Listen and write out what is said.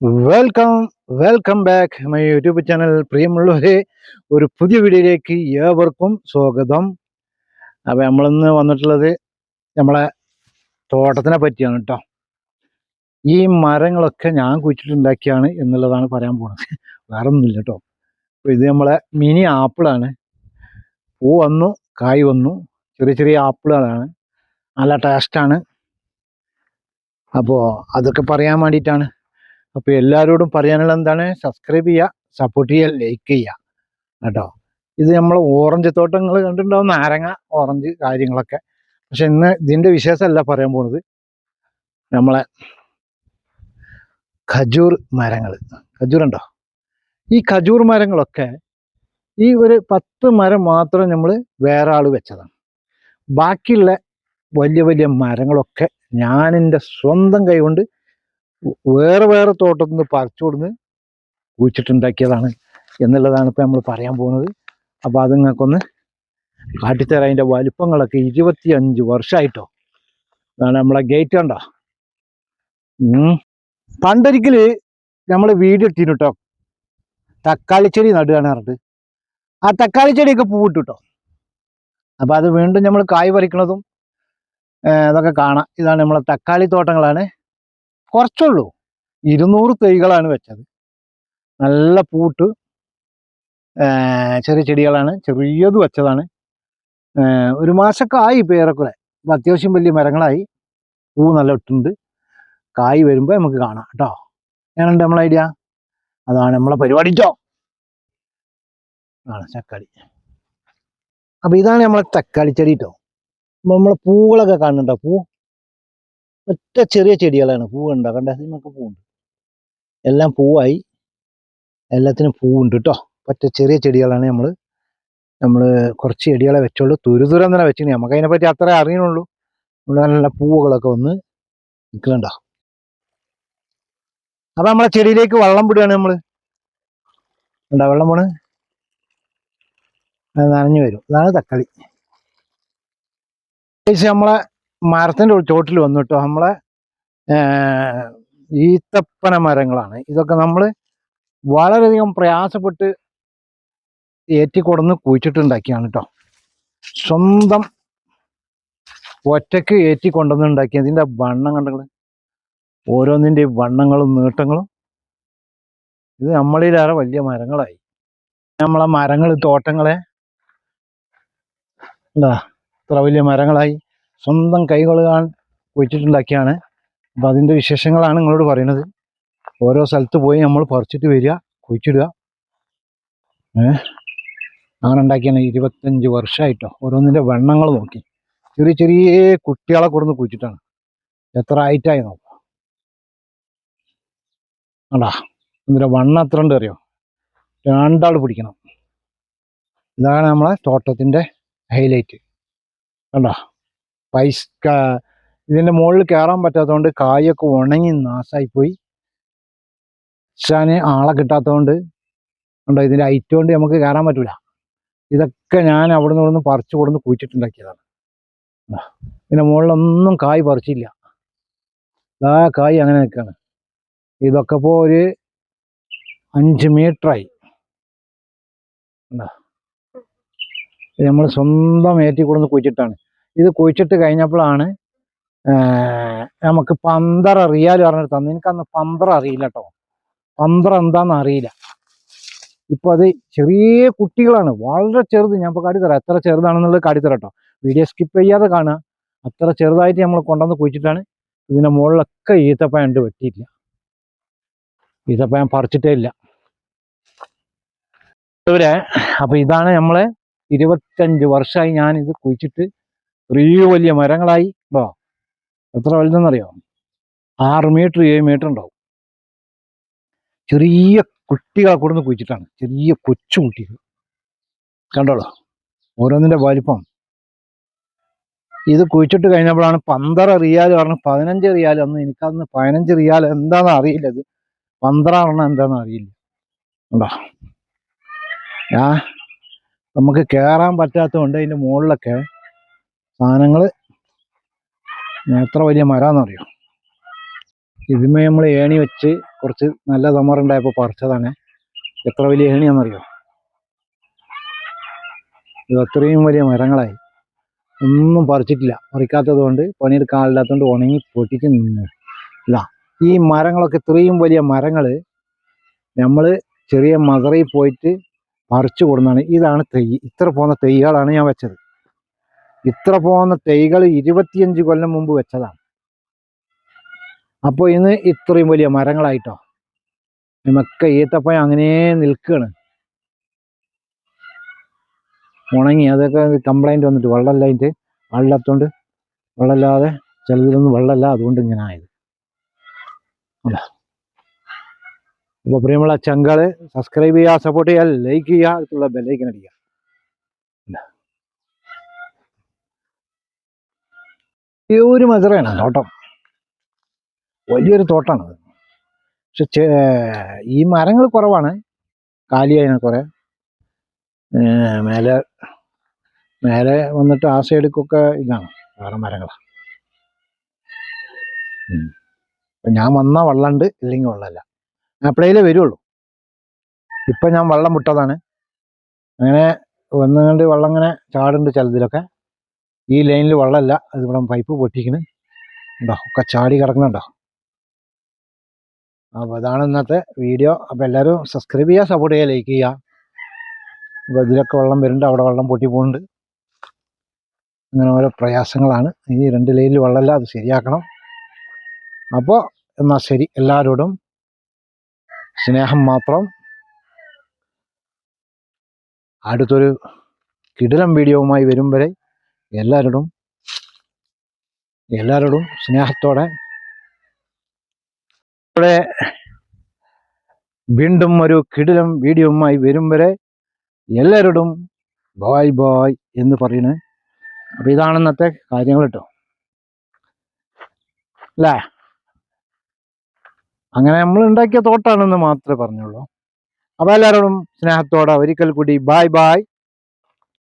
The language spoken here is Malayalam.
Welcome welcome back my YouTube channel പ്രിയമുള്ളവരെ ഒരു പുതിയ വീഡിയോയിലേക്ക് ഏവർക്കും സ്വാഗതം. അപ്പോൾ നമ്മളിന്ന് വന്നിട്ടുള്ളത് നമ്മളെ തോട്ടത്തിനെ പറ്റിയാണ് കേട്ടോ ഈ മരങ്ങളൊക്കെ ഞാൻ കുഴിച്ചിട്ടുണ്ടാക്കിയാണ് എന്നുള്ളതാണ് പറയാൻ പോകുന്നത് വേറെ ഒന്നുമില്ല കേട്ടോ അപ്പോൾ ഇത് നമ്മളെ മിനി ആപ്പിളാണ്. പൂ വന്നു കായ് വന്നു. ചെറിയ ചെറിയ ആപ്പിളുകളാണ്. നല്ല ടേസ്റ്റാണ് അപ്പോൾ അതൊക്കെ പറയാൻ വേണ്ടിയിട്ടാണ്. അപ്പോൾ എല്ലാവരോടും പറയാനുള്ള എന്താണ്? സബ്സ്ക്രൈബ് ചെയ്യുക സപ്പോർട്ട് ചെയ്യുക ലൈക്ക് ചെയ്യുക. കേട്ടോ? ഇത് നമ്മൾ ഓറഞ്ച് തോട്ടങ്ങൾ കണ്ടിട്ടുണ്ടാവും നാരങ്ങ ഓറഞ്ച് കാര്യങ്ങളൊക്കെ. പക്ഷെ ഇന്ന് ഇതിന്റെ വിശേഷമല്ല പറയാൻ പോണത്. നമ്മളെ ഖജൂർ മരങ്ങൾ. ഖജൂർ ഉണ്ടോ ഈ ഖജൂർ മരങ്ങളൊക്കെ ഈ ഒരു പത്ത് മരം മാത്രം നമ്മൾ വേറെ ആൾ വെച്ചതാണ്. ബാക്കിയുള്ള വലിയ വലിയ മരങ്ങളൊക്കെ ഞാൻ എന്റെ സ്വന്തം കൈ കൊണ്ട് വേറെ വേറെ തോട്ടത്തിൽ നിന്ന് പറിച്ചു കൊടുന്ന് കുഴിച്ചിട്ടുണ്ടാക്കിയതാണ് എന്നുള്ളതാണ് ഇപ്പം നമ്മൾ പറയാൻ പോകുന്നത്. അപ്പോൾ അത് നിങ്ങൾക്കൊന്ന് കാട്ടിത്തരാം. അതിന്റെ വലിപ്പങ്ങളൊക്കെ ഇരുപത്തിയഞ്ച് വർഷമായിട്ടോ അതാണ് നമ്മളെ ഗേറ്റ് കണ്ടോ. പണ്ടൊരിക്കൽ നമ്മൾ വീട് ഇട്ടിന് തക്കാളി ചെടി നടുകയാണ് പറഞ്ഞിട്ട്. ആ തക്കാളി ചെടിയൊക്കെ പൂവിട്ടു കേട്ടോ അപ്പോൾ അത് വീണ്ടും നമ്മൾ കായ് പറിക്കണതും അതൊക്കെ കാണാം. ഇതാണ് നമ്മളെ തക്കാളി തോട്ടങ്ങളാണ്. കുറച്ചുള്ളൂ. ഇരുന്നൂറ് തൈകളാണ് വെച്ചത്. നല്ല പൂട്ട് ചെറിയ ചെടികളാണ് ചെറിയത് വെച്ചതാണ്. ഒരു മാസമൊക്കെ ആയി ഇപ്പോൾ ഏറെക്കുറെ അപ്പോൾ അത്യാവശ്യം വലിയ മരങ്ങളായി. പൂ നല്ല ഇട്ടുണ്ട്. കായ് വരുമ്പോൾ നമുക്ക് കാണാം കേട്ടോ. ഞാനുണ്ട് നമ്മളെ ഐഡിയ? അതാണ് നമ്മളെ പരിപാടി കേട്ടോ ആണ് തക്കാളി. അപ്പോൾ ഇതാണ് നമ്മളെ തക്കാളി ചെടി കേട്ടോ നമ്മൾ നമ്മളെ പൂവുകളൊക്കെ കാണുന്നുണ്ടോ? പൂ ഒറ്റ ചെറിയ ചെടികളാണ് പൂവുണ്ട കണ്ട? പൂവുണ്ട്. എല്ലാം പൂവായി. എല്ലാത്തിനും പൂവുണ്ട് കേട്ടോ ഒറ്റ ചെറിയ ചെടികളാണ് നമ്മൾ നമ്മൾ കുറച്ച് ചെടികളെ വെച്ചോളൂ. തുരുതുരം തന്നെ വെച്ചിട്ട് നമുക്ക് അതിനെപ്പറ്റി അത്ര അറിയണുള്ളൂ. നല്ല പൂവുകളൊക്കെ വന്ന് നിൽക്കണ്ട. അപ്പൊ നമ്മളെ ചെടിയിലേക്ക് വെള്ളം വിടുകയാണ് നമ്മൾ ഉണ്ടാ വെള്ളം പോണ് നനഞ്ഞു വരും. അതാണ് തക്കാളി. നമ്മളെ മരത്തിന്റെ ചോട്ടിൽ വന്നിട്ടോ നമ്മളെ ഈത്തപ്പന മരങ്ങളാണ്. ഇതൊക്കെ നമ്മൾ വളരെയധികം പ്രയാസപ്പെട്ട് ഏറ്റിക്കൊടന്ന് കുഴിച്ചിട്ടുണ്ടാക്കിയാണ് കേട്ടോ സ്വന്തം ഒറ്റയ്ക്ക് ഏറ്റി കൊണ്ടുവന്നുണ്ടാക്കി ഇതിന്റെ വണ്ണം കണ്ടങ്ങൾ ഓരോന്നിന്റെ വണ്ണങ്ങളും നീട്ടങ്ങളും ഇത് നമ്മളിലേറെ വലിയ മരങ്ങളായി. നമ്മളെ മരങ്ങൾ തോട്ടങ്ങളെ എന്താ ഇത്ര വലിയ മരങ്ങളായി. സ്വന്തം കൈകൊള്ളുകാൻ വെച്ചിട്ടുണ്ടാക്കിയാണ്. അപ്പം അതിന്റെ വിശേഷങ്ങളാണ് നിങ്ങളോട് പറയുന്നത്. ഓരോ സ്ഥലത്ത് പോയി നമ്മൾ പറിച്ചിട്ട് വരിക കുഴിച്ചിടുക. ഏ? അങ്ങനെ ഉണ്ടാക്കിയാണ് ഇരുപത്തഞ്ച് വർഷമായിട്ടോ. ഓരോന്നിന്റെ വണ്ണങ്ങൾ നോക്കി. ചെറിയ ചെറിയ കുട്ടികളെ കൊടുന്ന് കുഴിച്ചിട്ടാണ്. എത്ര ആയിട്ടായി നോക്കാം. അടാ ഇതിന്റെ വണ്ണം എത്ര ഉണ്ട് അറിയോ? രണ്ടാൾ പിടിക്കണം. ഇതാണ് നമ്മളെ തോട്ടത്തിന്റെ ഹൈലൈറ്റ്. കണ്ടോ? പൈസ ഇതിന്റെ മുകളിൽ കയറാൻ പറ്റാത്തതുകൊണ്ട് കായൊക്കെ ഉണങ്ങി നാശമായിപ്പോയി ചാന് ആളെ കിട്ടാത്തതുകൊണ്ട് ഉണ്ടോ ഇതിന്റെ ഐറ്റം കൊണ്ട് നമുക്ക് കയറാൻ പറ്റൂല. ഇതൊക്കെ ഞാൻ അവിടെ നിന്ന് ഇവിടുന്ന് പറിച്ചു കൊടുന്ന് കുഴിച്ചിട്ടുണ്ടാക്കിയതാണ്. ഇതിന്റെ മുകളിലൊന്നും കായ് പറിച്ചില്ല. ആ കായ് അങ്ങനെ നിൽക്കുകയാണ്. ഇതൊക്കെ ഇപ്പോൾ ഒരു അഞ്ച് മീറ്ററായി. നമ്മൾ സ്വന്തം ഏറ്റി കൊടുന്ന് കുഴിച്ചിട്ടാണ്. ഇത് കുഴിച്ചിട്ട് കഴിഞ്ഞപ്പോഴാണ് നമുക്ക് പന്തറ റിയാൽ പറഞ്ഞിട്ട് തന്നു. എനിക്കന്ന് പന്തറ അറിയില്ല കേട്ടോ. പന്തറ എന്താണെന്ന് അറിയില്ല. ഇപ്പൊ അത് ചെറിയ കുട്ടികളാണ്. വളരെ ചെറുത്. ഞാൻ ഇപ്പൊ കാട്ടിത്തരാം. എത്ര ചെറുതാണെന്നുള്ളത് കാട്ടിത്തരാം കേട്ടോ. വീഡിയോ സ്കിപ്പ് ചെയ്യാതെ കാണുക. അത്ര ചെറുതായിട്ട് നമ്മൾ കൊണ്ടുവന്ന് കുഴിച്ചിട്ടാണ് ഇതിന്റെ മുകളിലൊക്കെ ഈത്തപ്പഴം ഉണ്ട് വെട്ടിയില്ല ഈത്തപ്പഴം പറിച്ചിട്ടേ ഇല്ല. അപ്പൊ ഇതാണ് നമ്മളെ ഇരുപത്തഞ്ച് വർഷമായി ഞാൻ ഇത് കുഴിച്ചിട്ട് ചെറിയ വലിയ മരങ്ങളായി ഉണ്ടോ? എത്ര വലുതെന്നറിയോ? ആറ് മീറ്റർ ഏഴ് മീറ്റർ ഉണ്ടാവും. ചെറിയ കുട്ടികളെ കൊടുന്ന് കുഴിച്ചിട്ടാണ്. ചെറിയ കൊച്ചു കുട്ടികൾ. കണ്ടോളൂ. ഓരോന്നിന്റെ വലിപ്പം. ഇത് കുഴിച്ചിട്ട് കഴിഞ്ഞപ്പോഴാണ് പന്തറ റിയാൽ പറഞ്ഞു. പതിനഞ്ച് റിയാൽ അന്ന് എനിക്കന്ന് പതിനഞ്ച് റിയാൽ എന്താണെന്ന് അറിയില്ല ഇത്. പറഞ്ഞ എന്താണെന്ന് അറിയില്ല. ഉണ്ടോ ആ നമുക്ക് കയറാൻ പറ്റാത്തതുകൊണ്ട് അതിന്റെ മുകളിലൊക്കെ സാധനങ്ങൾ എത്ര വലിയ മരാന്നറിയോ? ഇതിമേ നമ്മൾ ഏണി വെച്ച് കുറച്ച് നല്ല തമറുണ്ടായപ്പോൾ പറിച്ചതാണ്. എത്ര വലിയ ഏണിയാണെന്നറിയോ ഇത് അത്രയും വലിയ മരങ്ങളായി. ഒന്നും പറിച്ചിട്ടില്ല. പറിക്കാത്തത് കൊണ്ട് പണിയെടുക്കാൻ ആളില്ലാത്തതുകൊണ്ട് ഉണങ്ങി പൊട്ടിച്ച് നിന്ന്. ഇല്ല ഈ മരങ്ങളൊക്കെ ഇത്രയും വലിയ മരങ്ങൾ നമ്മൾ ചെറിയ മദറയിൽ പോയിട്ട് പറിച്ചു കൊടുന്നതാണ്. ഇതാണ് തെയ്യ് ഇത്ര പോകുന്ന തെയ്യകളാണ് ഞാൻ വെച്ചത്. ഇത്ര പോകുന്ന തൈകൾ ഇരുപത്തിയഞ്ച് കൊല്ലം മുമ്പ് വെച്ചതാണ്. അപ്പോൾ ഇന്ന് ഇത്രയും വലിയ മരങ്ങളായിട്ടോ? നമുക്ക് ഈത്തപ്പഴം അങ്ങനെ നിൽക്കുകയാണ് ഉണങ്ങി അതൊക്കെ കംപ്ലൈന്റ് വന്നിട്ട് വെള്ളമില്ലായിട്ട് വെള്ളത്തോണ്ട്. വെള്ളമില്ലാതെ ചിലതിലൊന്നും വെള്ളമില്ല അതുകൊണ്ട് ഇങ്ങനെ ആയത്. അപ്പോൾ പ്രിയമുള്ള ചങ്കൾ സബ്സ്ക്രൈബ് ചെയ്യുക സപ്പോർട്ട് ചെയ്യുക ലൈക്ക് ചെയ്യുക അടുത്തുള്ള ബെല്ലൈക്കൻ അടിക്കുക. ഈ ഒരു മധുരയാണ് തോട്ടം. വലിയൊരു തോട്ടമാണ് പക്ഷെ ഈ മരങ്ങൾ കുറവാണ്. കാലിയായിന കുറെ. മേലെ മേലെ വന്നിട്ട് ആ സൈഡിക്കൊക്കെ ഇതാണ്. വേറെ മരങ്ങളാണ് ഞാൻ വന്ന വെള്ളമുണ്ട് ഇല്ലെങ്കിൽ വെള്ളമല്ല അപ്പോഴേ വരുള്ളൂ. ഇപ്പൊ ഞാൻ വെള്ളം വിട്ടതാണ് അങ്ങനെ വന്നുകൊണ്ട് വെള്ളം ഇങ്ങനെ ചാടുണ്ട് ചിലതിലൊക്കെ. ഈ ലൈനിൽ വെള്ളമല്ല. അത് ഇവിടെ പൈപ്പ് പൊട്ടിക്കണ്. ഉണ്ടോ? ഒക്കെ ചാടി കിടക്കുന്നുണ്ടോ? അപ്പോൾ അതാണ് ഇന്നത്തെ വീഡിയോ. അപ്പോൾ എല്ലാവരും സബ്സ്ക്രൈബ് ചെയ്യുക സപ്പോർട്ട് ചെയ്യുക ലൈക്ക് ചെയ്യുക. അപ്പോൾ ഇതിലൊക്കെ വെള്ളം വരുന്നുണ്ട്. അവിടെ വെള്ളം പൊട്ടി പോകുന്നുണ്ട്. അങ്ങനെ ഓരോ പ്രയാസങ്ങളാണ്. ഈ രണ്ട് ലൈനിൽ വെള്ളമല്ല. അത് ശരിയാക്കണം. അപ്പോൾ എന്നാൽ ശരി. എല്ലാവരോടും സ്നേഹം മാത്രം. അടുത്തൊരു കിടിലം വീഡിയോവുമായി വരും വരെ എല്ലാവരോടും എല്ലാവരോടും സ്നേഹത്തോടെ ഇവിടെ വീണ്ടും ഒരു കിടിലം വീഡിയോവുമായി വരും വരെ എല്ലാവരോടും ബായ് ബായ് എന്ന് പറയുന്നത് അപ്പോൾ ഇതാണ് ഇന്നത്തെ കാര്യങ്ങൾ കേട്ടോ. അല്ലേ? അങ്ങനെ നമ്മൾ ഉണ്ടാക്കിയ തോട്ടാണെന്ന് മാത്രമേ പറഞ്ഞുള്ളൂ. അപ്പോൾ എല്ലാവരോടും സ്നേഹത്തോടെ ഒരിക്കൽ കൂടി ബായ് ബായ്